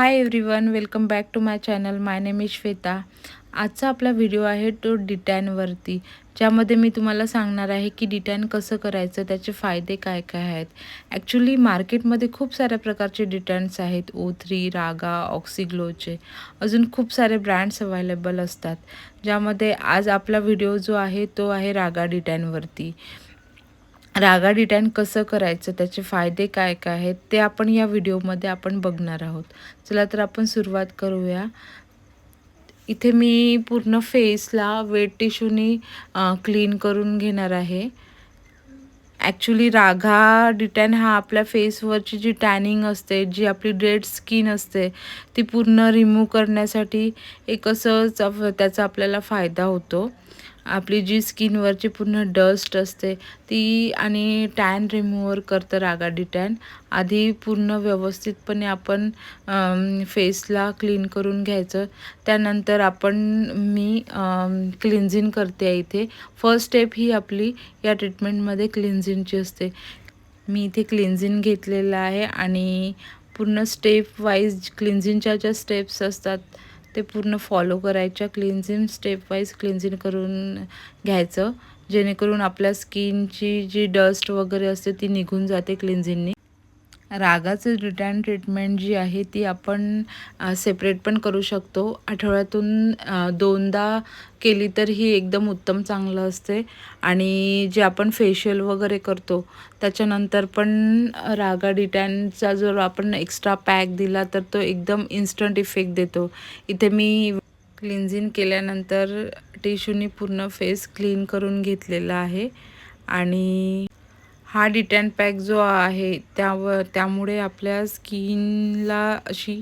Hi everyone welcome back to my channel my name is Shweta आजचा आपला video आहे तो डिटॅनवरती ज्यामध्ये मी तुम्हाला सांगणार आहे की डिटॅन कसं करायचं त्याचे फायदे काय काय आहेत. ॲक्च्युली मार्केटमध्ये खूप साऱ्या प्रकारचे डिटॅन्स आहेत ओ थ्री रागा ऑक्सिग्लोचे अजून खूप सारे ब्रँड्स अवेलेबल असतात ज्यामध्ये आज आपला व्हिडिओ जो आहे तो आहे रागा डिटॅनवरती रागा डिटॅन कसं करायचं त्याचे फायदे काय काय आहेत ते आपण या व्हिडिओमध्ये आपण बघणार आहोत. चला तर आपण सुरुवात करूया. इथे मी पूर्ण फेसला वेट टिश्यूनी क्लीन करून घेणार आहे. ॲक्च्युली रागा डिटॅन हा आपल्या फेसवरची जी टॅनिंग असते जी आपली डेड स्किन असते ती पूर्ण रिमूव्ह करण्यासाठी एक असंच त्याचा आपल्याला फायदा होतो. आपली जी स्किनवरची पूर्ण डस्ट असते ती आणि टॅन रिमूव्हर करतं रागाडी टॅन. आधी पूर्ण व्यवस्थितपणे आपण फेसला क्लीन करून घ्यायचं. त्यानंतर आपण मी क्लिन्झिंग करते इथे. फर्स्ट स्टेप ही आपली या ट्रीटमेंटमध्ये क्लिन्झिंगची असते. मी इथे क्लिन्झिंग घेतलेलं आहे आणि पूर्ण स्टेप वाईज क्लिन्झिंगच्या ज्या स्टेप्स असतात ते पूर्ण फॉलो करायच्या क्लिन्झिंग स्टेप वाईज क्लिन्झिंग करून घ्यायचं. जेणेकरून आपल्या स्किनची जी डस्ट वगैरे असते ती निघून जाते क्लिन्झिंगनी रागाचं रिटर्न ट्रीटमेंट जी आहे ती आपण सेपरेट पण करू शकतो. आठवड्यातून दोनदा केली तर ही एकदम उत्तम चांगलं असते. आणि जे आपण फेशियल वगैरे करतो त्याच्यानंतर पण रागा डिटॅनचा जर आपण एक्स्ट्रा पॅक दिला तर तो एकदम इन्स्टंट इफेक्ट देतो. इथे मी क्लिन्झिंग केल्यानंतर टिश्यूनी पूर्ण फेस क्लीन करून घेतलेला आहे. आणि हा डिटॅन पॅक जो आहे त्यावर त्यामुळे आपल्या स्किनला अशी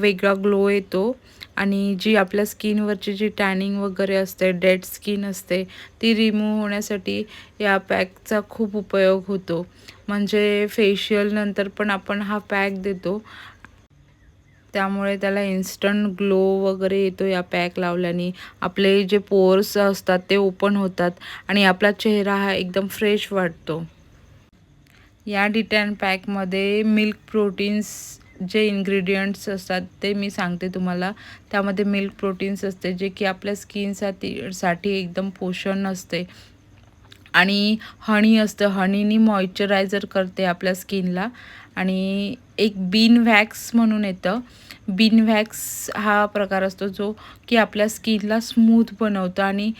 वेगळा ग्लो येतो. आणि जी आपल्या स्किनवरची जी टॅनिंग वगैरे असते डेड स्किन असते ती रिमूव्ह होण्यासाठी या पॅकचा खूप उपयोग होतो. म्हणजे फेशियल नंतर पण आपण हा पॅक देतो. त्यामुळे त्याला इन्स्टंट ग्लो वगैरे येतो या पॅक लावल्याने. आपले जे पोर्स असतात ते ओपन होतात आणि आपला चेहरा हा एकदम फ्रेश वाटतो. या डिटॅन पॅकमध्ये मिल्क प्रोटीन्स जे इन्ग्रेडियंट्स असतात ते मी सांगते तुम्हाला. त्यामध्ये मिल्क प्रोटीन्स असते जे की आपल्या स्किनसाठी साठी एकदम पोषण असते. आणि हनी असतं. हनीनी मॉइश्चरायझर करते आपल्या स्किनला आणि एक बीन वॅक्स म्हणून येतं. बीन वॅक्स हा प्रकार असतो जो की आपल्या स्किनला स्मूथ बनवतो आणि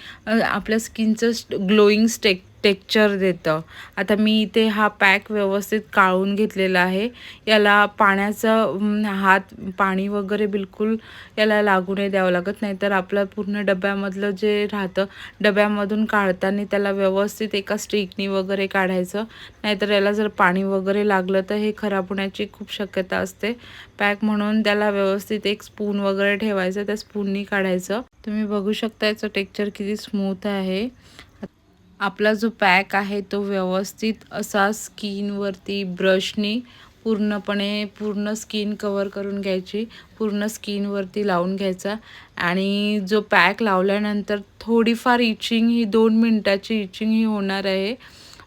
आपल्या स्किनचं ग्लोईंग स्टेक टेक्चर देतं. आता मी इथे हा पॅक व्यवस्थित काढून घेतलेला आहे. याला पाण्याचं हात पाणी वगैरे बिलकुल याला लागू नाही द्यावं लागत. नाही तर आपलं पूर्ण डब्यामधलं जे राहतं डब्यामधून काढताना त्याला व्यवस्थित एका स्टिकनी वगैरे काढायचं. नाहीतर याला जर पाणी वगैरे लागलं तर हे खराब होण्याची खूप शक्यता असते. पॅक म्हणून त्याला व्यवस्थित एक स्पून वगैरे ठेवायचं त्या स्पूननी काढायचं. तुम्ही बघू शकता याचं टेक्चर किती स्मूथ आहे. आपला जो पॅक आहे तो व्यवस्थित असा स्किनवरती ब्रशनी पूर्णपणे पूर्ण स्किन कवर करून घ्यायची पूर्ण स्किनवरती लावून घ्यायचा. आणि जो पॅक लावल्यानंतर थोडीफार इचिंग ही दोन मिनटाची इचिंग ही होणार आहे.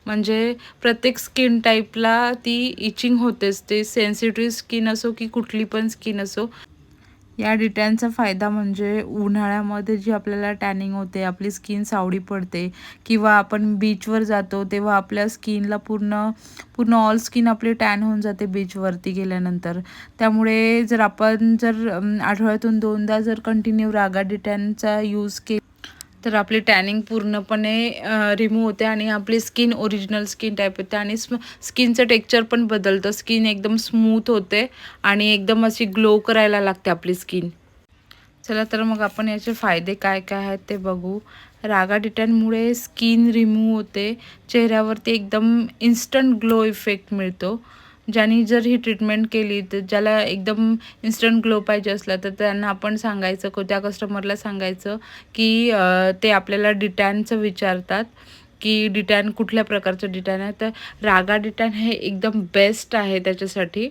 म्हणजे प्रत्येक स्किन टाईपला ती इचिंग होतेच. ते सेन्सिटिव्ह स्किन असो की कुठली पण स्किन असो. या डिटॅनचा फायदा म्हणजे उन्हाळ्यामध्ये जी आपल्याला टॅनिंग होते आपली स्किन सावडी पडते किंवा आपण बीचवर जातो तेव्हा आपल्या स्किनला पूर्ण पूर्ण ऑल स्किन आपली टॅन होऊन जाते बीचवरती गेल्यानंतर. त्यामुळे जर आपण जर आठवड्यातून दोनदा जर कंटिन्यू रागा डिटॅनचा यूज के तर आपली टॅनिंग पूर्णपणे रिमूव्ह होते आणि आपली स्किन ओरिजिनल स्किन टाईप होते आणि स्म स्किनचं टेक्चर पण बदलतं. स्किन एकदम स्मूथ होते आणि एकदम अशी ग्लो करायला लागते आपली स्किन चला तर मग आपण याचे फायदे काय काय आहेत ते बघू. रागा डिटॅनमुळे स्किन रिमूव्ह होते. चेहऱ्यावरती एकदम इन्स्टंट ग्लो इफेक्ट मिळतो. ज्यांनी जर ही ट्रीटमेंट केली तर ज्याला एकदम इन्स्टंट ग्लो पाहिजे असला तर त्यांना आपण सांगायचं को त्या कस्टमरला सांगायचं की ते आपल्याला डिटॅनचं विचारतात की डिटॅन कुठल्या प्रकारचं डिटॅन आहे. तर रागा डिटॅन हे एकदम बेस्ट आहे त्याच्यासाठी.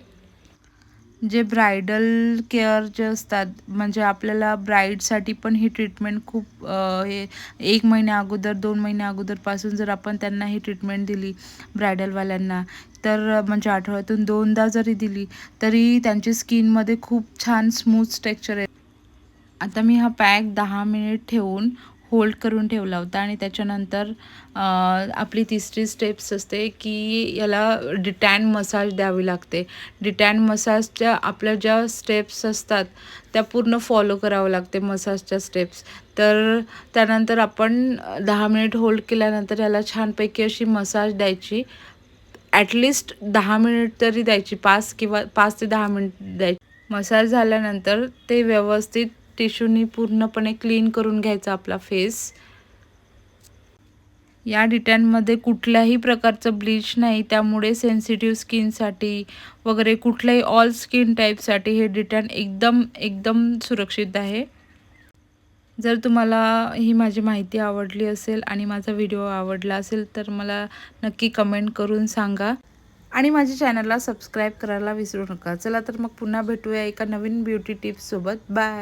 जे ब्रायडल केअर जे असतात म्हणजे आपल्याला ब्राईडसाठी पण ही ट्रीटमेंट खूप हे एक महिन्या अगोदर दोन महिन्या अगोदरपासून जर आपण त्यांना ही ट्रीटमेंट दिली ब्रायडलवाल्यांना तर म्हणजे आठवड्यातून दोनदा जरी दिली तरी त्यांची स्किनमध्ये खूप छान स्मूथ टेक्स्चर आहे आता मी हा पॅक दहा मिनिट ठेवून होल्ड करून ठेवला होता आणि त्याच्यानंतर आपली तिसरी स्टेप्स असते की याला डिटॅन मसाज द्यावी लागते. डिटॅन मसाजच्या आपल्या ज्या स्टेप्स असतात त्या पूर्ण फॉलो करावं लागते मसाजच्या स्टेप्स. तर त्यानंतर आपण दहा मिनिट होल्ड केल्यानंतर याला छानपैकी अशी मसाज द्यायची. ॲटलिस्ट दहा मिनिट तरी द्यायची पाच किंवा पाच ते दहा मिनिट द्यायची. मसाज झाल्यानंतर ते व्यवस्थित टिश्यूनी पूर्णपणे क्लीन करून घ्यायचा आपला फेस. या डिटॅनमध्ये कुठल्याही प्रकारचं ब्लीच नाही त्यामुळे सेन्सिटिव्ह स्किनसाठी वगैरे कुठल्याही ऑल स्किन टाईपसाठी हे डिटॅन एकदम एकदम सुरक्षित आहे. जर तुम्हाला ही माझी माहिती आवडली असेल आणि माझा व्हिडिओ आवडला असेल तर मला नक्की कमेंट करून सांगा. आणि माझ्या चॅनलला सबस्क्राईब करायला विसरू नका. चला तर मग पुन्हा भेटूया एका नवीन ब्युटी टिप्ससोबत बाय